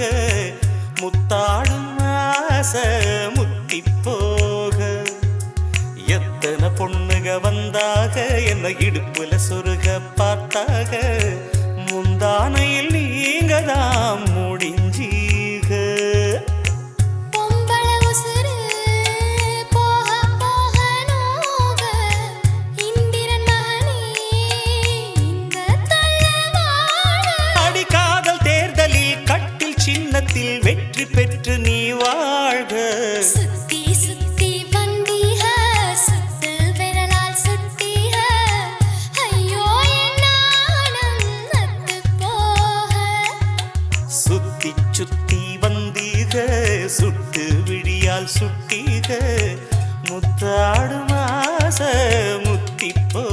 கேட்க முத்தாடும் ஆசை முத்தி போக. எத்தனை பொண்ணுக வந்தாக என்னை இடுப்புல சொருக பார்த்தாக. சுட்டிக முத்தாடும் ஆசை முத்திப்போ.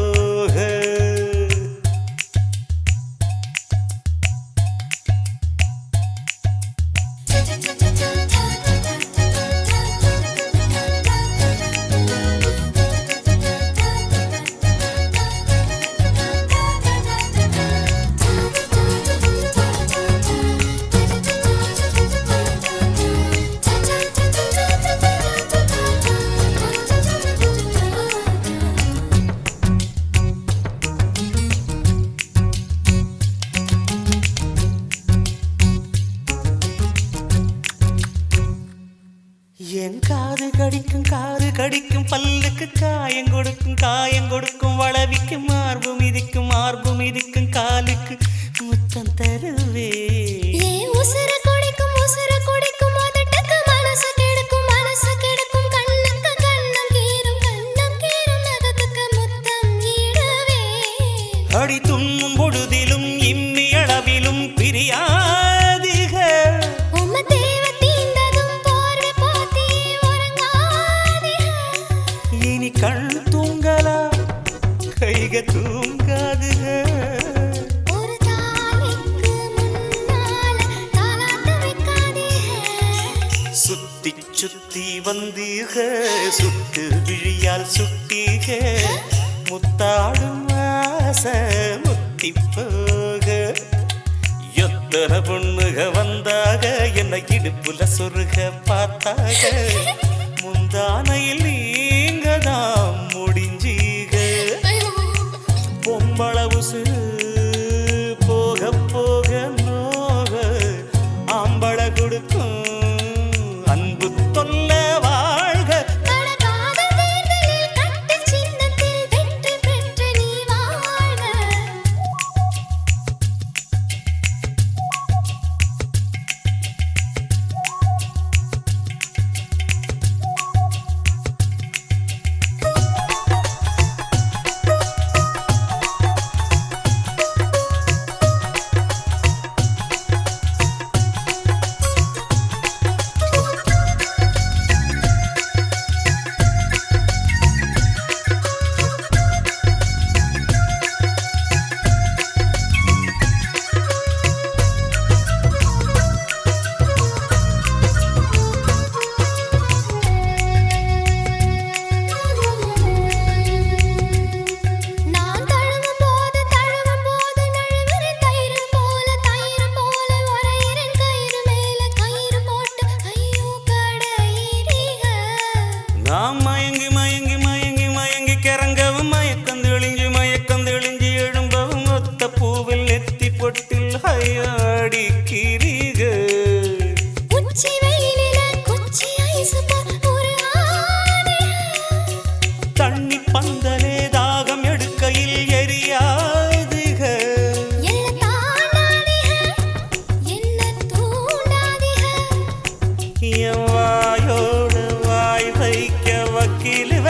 கொடுக்கும் காறு கடிக்கும் பல்லுக்கு காயம் கொடுக்கும் காயம் கொடுக்கும் வளவிக்கும் மார்பு மிதிக்கும் மார்பு மிதிக்கும் காலுக்கு முத்தம் தருவே சுற்றி வந்தீர்க சுட்டு விழியால் சுட்டீக. முத்தாடும் ஆச முத்தி போக. எத்தனை பொண்ணுக வந்தாக என்னை இடுப்புல சொருக பார்த்தாக. முந்தானையில்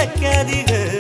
விளக்கதிகள்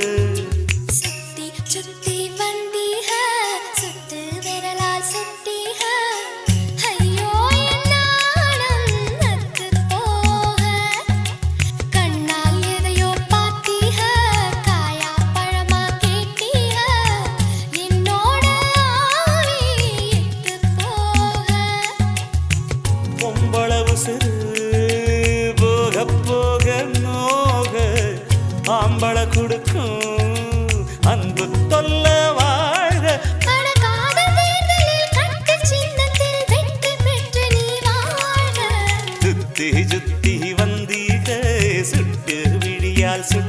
சுட்டு விழியால் சுட்டு